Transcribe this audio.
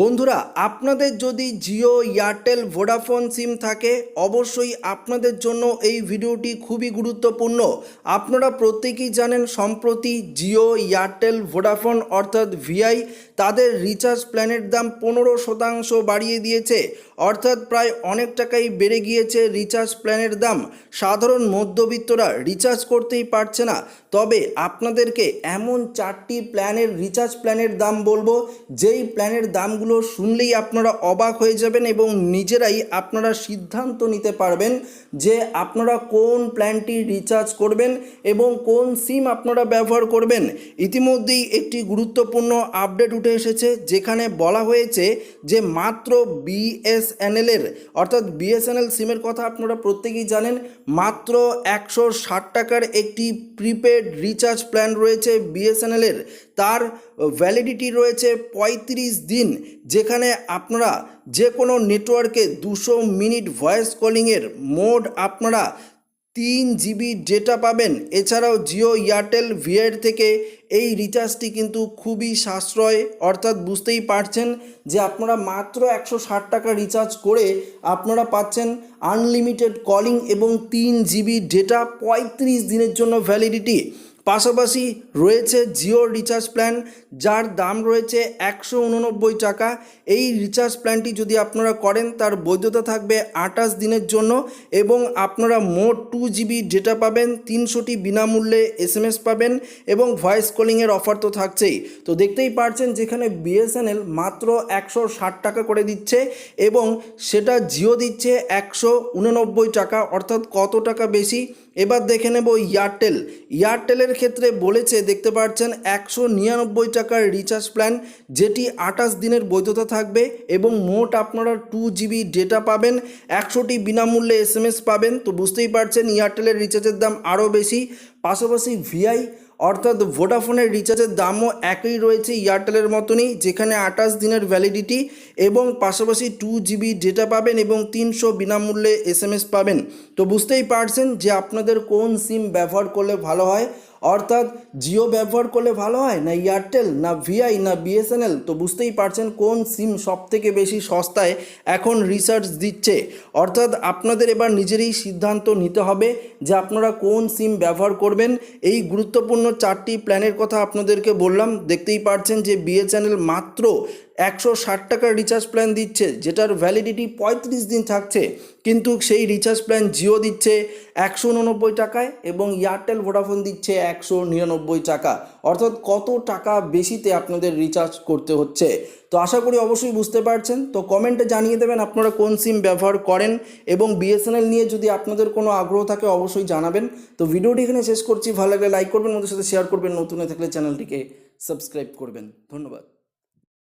বন্ধুরা, আপনাদের যদি জিও এয়ারটেল ভোডাফোন সিম থাকে, অবশ্যই আপনাদের জন্য এই ভিডিওটি খুবই গুরুত্বপূর্ণ। আপনারা প্রত্যেকেই জানেন, সম্প্রতি জিও এয়ারটেল ভোডাফোন অর্থাৎ ভিআই তাদের রিচার্জ প্ল্যানের দাম পনেরো শতাংশ বাড়িয়ে দিয়েছে। অর্থাৎ প্রায় অনেক টাকাই বেড়ে গিয়েছে রিচার্জ প্ল্যানের দাম। সাধারণ মধ্যবিত্তরা রিচার্জ করতেই পারছে না। তবে আপনাদেরকে এমন চারটি প্ল্যানের রিচার্জ প্ল্যানের দাম বলব, যেই প্ল্যানের দামগুলো শুনলেই আপনারা অবাক হয়ে যাবেন এবং নিজেরাই আপনারা সিদ্ধান্ত নিতে পারবেন যে আপনারা কোন প্ল্যানটি রিচার্জ করবেন এবং কোন সিম আপনারা ব্যবহার করবেন। ইতিমধ্যেই একটি গুরুত্বপূর্ণ আপডেট উঠে এসেছে, যেখানে বলা হয়েছে যে মাত্র বিএসএনএলের অর্থাৎ বিএসএনএল সিমের কথা আপনারা প্রত্যেকেই জানেন, মাত্র একশো ষাট টাকার একটি প্রিপেড রিচার্জ প্ল্যান রয়েছে বিএসএনএলের তার ভ্যালিডিটি রয়েছে পঁয়ত্রিশ দিন, যেখানে আপনারা যে কোনো নেটওয়ার্কে দুশো মিনিট ভয়েস কলিংয়ের মোড আপনারা তিন জিবি ডেটা পাবেন। এছাড়াও জিও, এয়ারটেল ভিআর থেকে এই রিচার্জটি কিন্তু খুবই সাশ্রয়। অর্থাৎ বুঝতেই পারছেন যে আপনারা মাত্র একশো ষাট টাকা রিচার্জ করে আপনারা পাচ্ছেন আনলিমিটেড কলিং এবং তিন জিবি ডেটা পঁয়ত্রিশ দিনের জন্য ভ্যালিডিটি। পাশাপাশি রয়েছে জিও রিচার্জ প্ল্যান, যার দাম রয়েছে একশো উননব্বই টাকা। এই রিচার্জ প্ল্যানটি যদি আপনারা করেন, তার বৈধতা থাকবে আঠাশ দিনের জন্য এবং আপনারা মোট টু জিবি ডেটা পাবেন, তিনশোটি বিনামূল্যে এস এম এস পাবেন এবং ভয়েস কলিংয়ের অফার তো থাকছেই। তো দেখতেই পারছেন যেখানে বিএসএনএল মাত্র একশো ষাট টাকা করে দিচ্ছে এবং সেটা জিও দিচ্ছে একশো উননব্বই টাকা, অর্থাৎ কত টাকা বেশি? এবার দেখে নেব এয়ারটেল। এয়ারটেলের ক্ষেত্রে বলেছে, দেখতে পাচ্ছেন, একশো নিরানব্বই টাকার রিচার্জ প্ল্যান যেটি আঠাশ দিনের বৈধতা থাকবে এবং মোট আপনারা টু জিবি ডেটা পাবেন, একশোটি বিনামূল্যে এস এম এস পাবেন। তো বুঝতেই পারছেন, এয়ারটেলের রিচার্জের দাম আরও বেশি, পাশাপাশি ভিআই অর্থাৎ ভোডাফোনের রিচার্জের দামও একই রয়েছে এয়ারটেলের মতনই, যেখানে আঠাশ দিনের ভ্যালিডিটি এবং পাশাপাশি টু জিবি ডেটা পাবেন এবং তিনশো বিনামূল্যে এস পাবেন। তো বুঝতেই পারছেন যে আপনাদের কোন সিম ব্যবহার করলে ভালো হয়। অর্থাৎ জিও ব্যবহার করলে ভালো হয়? না এয়ারটেল? না ভিআই? না বিএসএনএল? তো বুঝতেই পারছেন কোন সিম সব থেকে বেশি সস্তায় এখন রিসার্চ দিচ্ছে। অর্থাৎ আপনাদের এবার নিজেরই সিদ্ধান্ত নিতে হবে যে আপনারা কোন সিম ব্যবহার করবেন। এই গুরুত্বপূর্ণ চারটি প্ল্যানের কথা আপনাদেরকে বললাম। দেখতেই পারছেন যে বিএসএনএল মাত্র একশো ষাট টাকার রিচার্জ প্ল্যান দিচ্ছে, যেটার ভ্যালিডিটি পঁয়ত্রিশ দিন থাকছে। কিন্তু সেই রিচার্জ প্ল্যান জিও দিচ্ছে একশো উননব্বই টাকায় এবং এয়ারটেল ভোডাফোন দিচ্ছে একশো নিরানব্বই টাকা। অর্থাৎ কত টাকা বেশিতে আপনাদের রিচার্জ করতে হচ্ছে? তো আশা করি অবশ্যই বুঝতে পারছেন। তো কমেন্টে জানিয়ে দেবেন আপনারা কোন সিম ব্যবহার করেন এবং বিএসএনএল নিয়ে যদি আপনাদের কোনো আগ্রহ থাকে অবশ্যই জানাবেন। তো ভিডিওটি এখানে শেষ করছি। ভালো লাগলে লাইক করবেন ওদের সাথে শেয়ার করবেন। নতুন থাকলে চ্যানেলটিকে সাবস্ক্রাইব করবেন। ধন্যবাদ।